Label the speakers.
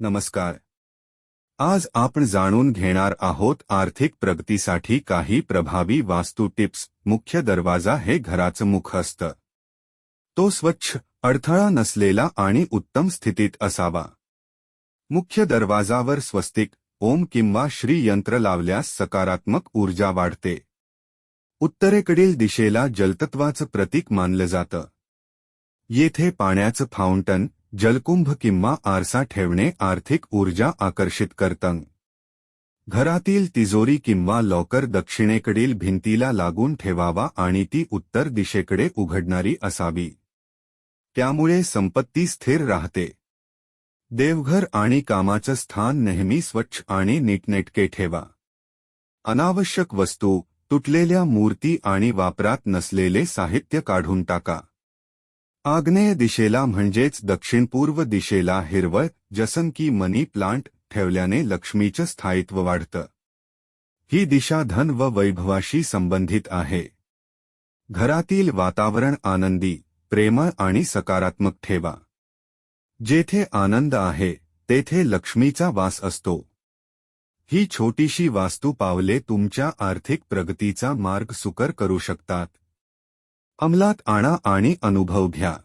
Speaker 1: नमस्कार. आज आपण जाणून घेणार आहोत आर्थिक प्रगतीसाठी काही प्रभावी वास्तू टिप्स. मुख्य दरवाजा हे घराचं मुख असतं. तो स्वच्छ अडथळा नसलेला आणि उत्तम स्थितीत असावा. मुख्य दरवाजावर स्वस्तिक ओम किंवा श्री यंत्र लावल्यास सकारात्मक ऊर्जा वाढते. उत्तरेकडील दिशेला जलतत्वाचं प्रतीक मानलं जातं. येथे पाण्याचं फाउंटन जलकुंभ किंवा आरसा ठेवणे आर्थिक ऊर्जा आकर्षित करतं घरातील तिजोरी किंवा लॉकर दक्षिणेकडील भिंतीला लागून ठेवावा आणि ती उत्तर दिशेकडे उघडणारी असावी. त्यामुळे संपत्ती स्थिर राहते. देवघर आणि कामाचं स्थान नेहमी स्वच्छ आणि नीटनेटके ठेवा. अनावश्यक वस्तू तुटलेल्या मूर्ती आणि वापरात नसलेले साहित्य काढून टाका. आग्नेय दिशेला म्हणजेच दक्षिणपूर्व दिशेला हिरवळ जसन की मनी प्लांट ठेवल्याने लक्ष्मीचं स्थायित्व वाढतं. ही दिशा धन व वैभवाशी संबंधित आहे. घरातील वातावरण आनंदी प्रेमळ आणि सकारात्मक ठेवा. जेथे आनंद आहे तेथे लक्ष्मीचा वास असतो. ही छोटीशी वास्तू पावले तुमच्या आर्थिक प्रगतीचा मार्ग सुकर करू शकतात. अंमलात आणा आणि अनुभव घ्या.